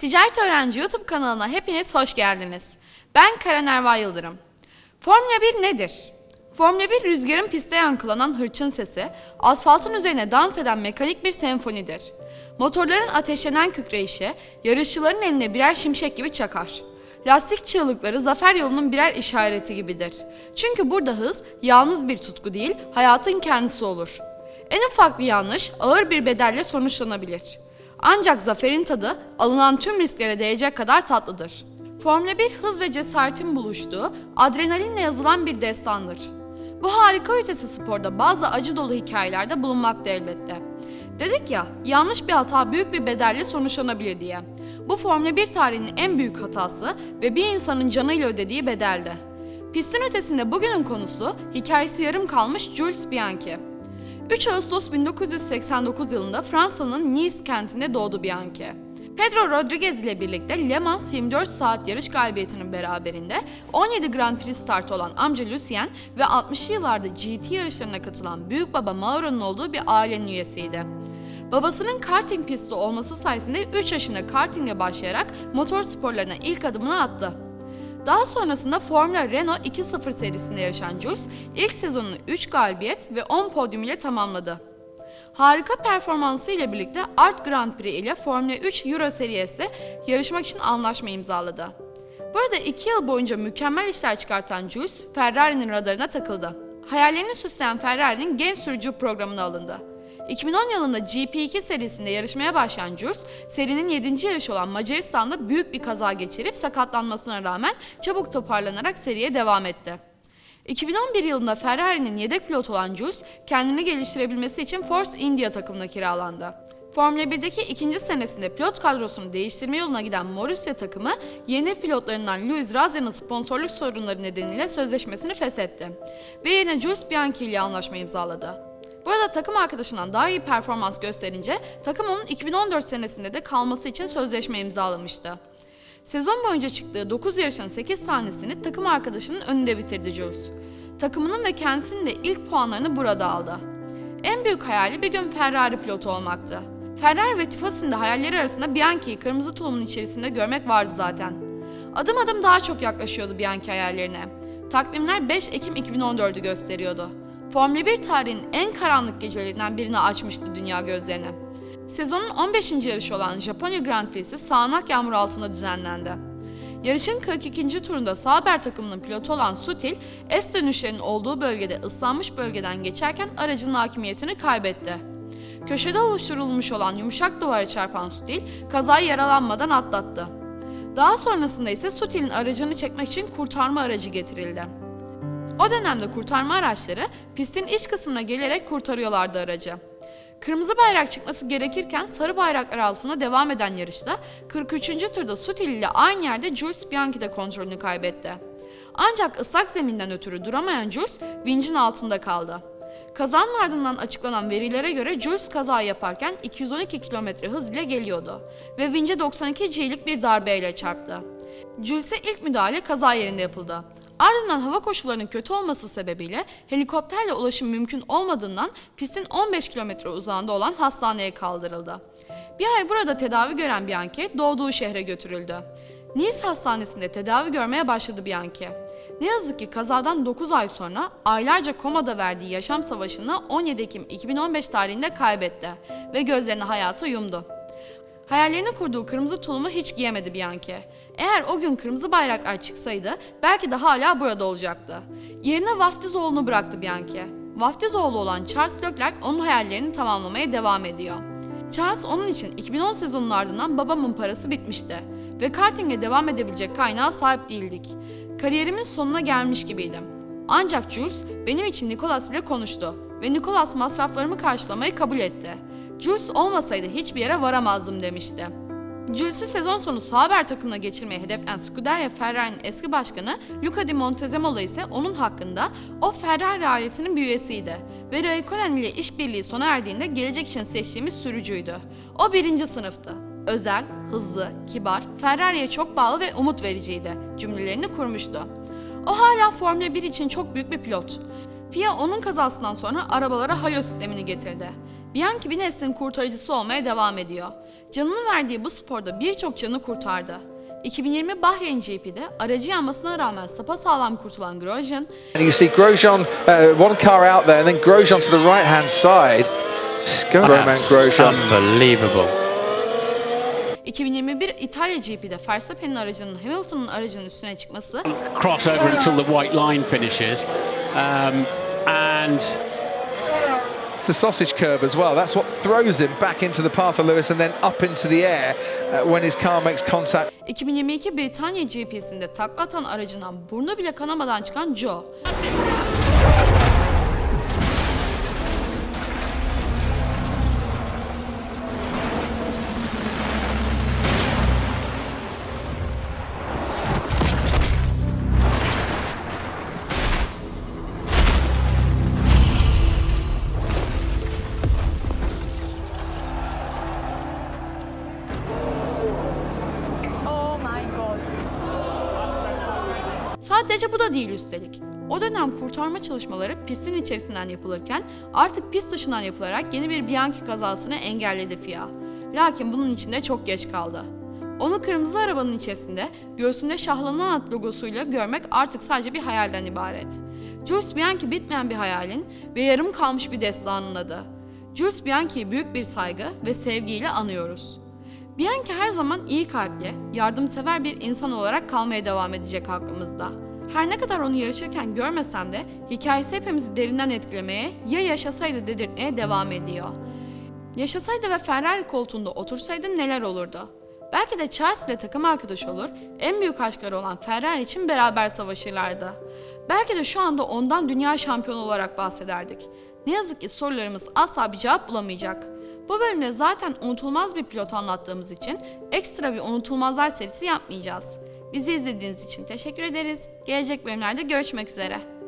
Ticaret Öğrenci YouTube kanalına hepiniz hoş geldiniz. Ben Karen Erva Yıldırım. Formula 1 nedir? Formula 1 rüzgarın pistte yankılanan hırçın sesi, asfaltın üzerine dans eden mekanik bir senfonidir. Motorların ateşlenen kükreyişi, yarışçıların eline birer şimşek gibi çakar. Lastik çığlıkları zafer yolunun birer işareti gibidir. Çünkü burada hız yalnız bir tutku değil, hayatın kendisi olur. En ufak bir yanlış ağır bir bedelle sonuçlanabilir. Ancak zaferin tadı alınan tüm risklere değecek kadar tatlıdır. Formula 1 hız ve cesaretin buluştuğu, adrenalinle yazılan bir destandır. Bu harika ötesi sporda bazı acı dolu hikayelerde bulunmakta elbette. Dedik ya, yanlış bir hata büyük bir bedelle sonuçlanabilir diye. Bu Formula 1 tarihinin en büyük hatası ve bir insanın canıyla ödediği bedeldi. Pistin ötesinde bugünün konusu hikayesi yarım kalmış Jules Bianchi. 3 Ağustos 1989 yılında Fransa'nın Nice kentinde doğdu Bianchi. Pedro Rodriguez ile birlikte Le Mans 24 saat yarış galibiyetinin beraberinde 17 Grand Prix startı olan amca Lucien ve 60'lı yıllarda GT yarışlarına katılan büyük baba Mauro'nun olduğu bir ailenin üyesiydi. Babasının karting pisti olması sayesinde 3 yaşında kartinge başlayarak motor sporlarına ilk adımını attı. Daha sonrasında Formula Renault 2.0 serisinde yarışan Jules ilk sezonunu 3 galibiyet ve 10 podyum ile tamamladı. Harika performansı ile birlikte Art Grand Prix ile Formula 3 Euro serisi yarışmak için anlaşma imzaladı. Burada 2 yıl boyunca mükemmel işler çıkartan Jules, Ferrari'nin radarına takıldı. Hayallerini süsleyen Ferrari'nin genç sürücü programına alındı. 2010 yılında GP2 serisinde yarışmaya başlayan Jules, serinin 7. yarışı olan Macaristan'da büyük bir kaza geçirip sakatlanmasına rağmen çabuk toparlanarak seriye devam etti. 2011 yılında Ferrari'nin yedek pilot olan Jules, kendini geliştirebilmesi için Force India takımına kiralandı. Formula 1'deki ikinci senesinde pilot kadrosunu değiştirme yoluna giden Marussia takımı, yeni pilotlarından Louis Razia'nın sponsorluk sorunları nedeniyle sözleşmesini feshetti ve yerine Jules Bianchi ile anlaşma imzaladı. Burada takım arkadaşından daha iyi performans gösterince takım onun 2014 senesinde de kalması için sözleşme imzalamıştı. Sezon boyunca çıktığı 9 yarışın 8 tanesini takım arkadaşının önünde bitirdi Jules. Takımının ve kendisinin de ilk puanlarını burada aldı. En büyük hayali bir gün Ferrari pilotu olmaktı. Ferrari ve Tifosi'nin de hayalleri arasında Bianchi'yi kırmızı tulumun içerisinde görmek vardı zaten. Adım adım daha çok yaklaşıyordu Bianchi hayallerine. Takvimler 5 Ekim 2014'ü gösteriyordu. Formula 1 tarihinin en karanlık gecelerinden birini açmıştı dünya gözlerini. Sezonun 15. yarışı olan Japonya Grand Prix'si sağanak yağmur altında düzenlendi. Yarışın 42. turunda Sauber takımının pilotu olan Sutil, S dönüşlerinin olduğu bölgede ıslanmış bölgeden geçerken aracın hakimiyetini kaybetti. Köşede oluşturulmuş olan yumuşak duvara çarpan Sutil, kazayı yaralanmadan atlattı. Daha sonrasında ise Sutil'in aracını çekmek için kurtarma aracı getirildi. O dönemde kurtarma araçları pistin iç kısmına gelerek kurtarıyorlardı aracı. Kırmızı bayrak çıkması gerekirken sarı bayraklar altında devam eden yarışta 43. turda Sutil ile aynı yerde Jules Bianchi de kontrolünü kaybetti. Ancak ıslak zeminden ötürü duramayan Jules vincin altında kaldı. Kazanın ardından açıklanan verilere göre Jules kaza yaparken 212 km hız ile geliyordu ve vince 92 G'lik bir darbeyle çarptı. Jules'e ilk müdahale kaza yerinde yapıldı. Ardından hava koşullarının kötü olması sebebiyle helikopterle ulaşım mümkün olmadığından pistin 15 kilometre uzağında olan hastaneye kaldırıldı. Bir ay burada tedavi gören Bianchi doğduğu şehre götürüldü. Nice Hastanesi'nde tedavi görmeye başladı Bianchi. Ne yazık ki kazadan 9 ay sonra aylarca komada verdiği yaşam savaşını 17 Ekim 2015 tarihinde kaybetti ve gözlerini hayata yumdu. Hayallerini kurduğu kırmızı tulumu hiç giyemedi Bianchi. Eğer o gün kırmızı bayraklar çıksaydı belki de hala burada olacaktı. Yerine vaftizoğlunu bıraktı Bianchi. Vaftizoğlu olan Charles Leclerc onun hayallerini tamamlamaya devam ediyor. Charles onun için 2010 sezonunun ardından babamın parası bitmişti ve karting'e devam edebilecek kaynağa sahip değildik. Kariyerimin sonuna gelmiş gibiydim. Ancak Jules benim için Nicholas ile konuştu ve Nicholas masraflarımı karşılamayı kabul etti. Jules olmasaydı hiçbir yere varamazdım demişti. Jules'u sezon sonu Sauber takımına geçirmeyi hedefleyen Scuderia Ferrari'nin eski başkanı Luca Di Montezemolo ise onun hakkında o Ferrari ailesinin bir üyesiydi ve Raikkonen ile işbirliği sona erdiğinde gelecek için seçtiğimiz sürücüydü. O birinci sınıftı. Özel, hızlı, kibar, Ferrari'ye çok bağlı ve umut vericiydi cümlelerini kurmuştu. O hala Formula 1 için çok büyük bir pilot. FIA onun kazasından sonra arabalara halo sistemini getirdi. Bianchi bir neslin kurtarıcısı olmaya devam ediyor. Canını verdiği bu sporda birçok canı kurtardı. 2020 Bahreyn GP'de aracı yanmasına rağmen sapasağlam kurtulan Grosjean, And you see Grosjean, uh, one car out there, and then Grosjean to the right hand side. Go, Roman Grosjean. unbelievable. 2021 İtalya GP'de Verstappen'in aracının Hamilton'ın aracının üstüne çıkması, Crossover until the white line finishes. Um, and The sausage curve as well. That's what throws him back into the path of Lewis and then up into the air uh, when his car makes contact. 2022 Britanya GP'sinde takla atan aracından burnu bile kanamadan çıkan Joe, Sadece bu da değil üstelik. O dönem kurtarma çalışmaları pistin içerisinden yapılırken artık pist dışından yapılarak yeni bir Bianchi kazasını engelledi FIA. Lakin bunun için de çok geç kaldı. Onu kırmızı arabanın içerisinde göğsünde şahlanan at logosuyla görmek artık sadece bir hayalden ibaret. Jules Bianchi bitmeyen bir hayalin ve yarım kalmış bir destanın adı. Jules Bianchi'yi büyük bir saygı ve sevgiyle anıyoruz. Bianchi her zaman iyi kalpli, yardımsever bir insan olarak kalmaya devam edecek aklımızda. Her ne kadar onu yarışırken görmesem de hikayesi hepimizi derinden etkilemeye, ya yaşasaydı dedirtmeye devam ediyor. Yaşasaydı ve Ferrari koltuğunda otursaydı neler olurdu? Belki de Charles ile takım arkadaş olur, en büyük aşkları olan Ferrari için beraber savaşırlardı. Belki de şu anda ondan dünya şampiyonu olarak bahsederdik. Ne yazık ki sorularımız asla bir cevap bulamayacak. Bu bölümde zaten unutulmaz bir pilot anlattığımız için ekstra bir unutulmazlar serisi yapmayacağız. Bizi izlediğiniz için teşekkür ederiz. Gelecek bölümlerde görüşmek üzere.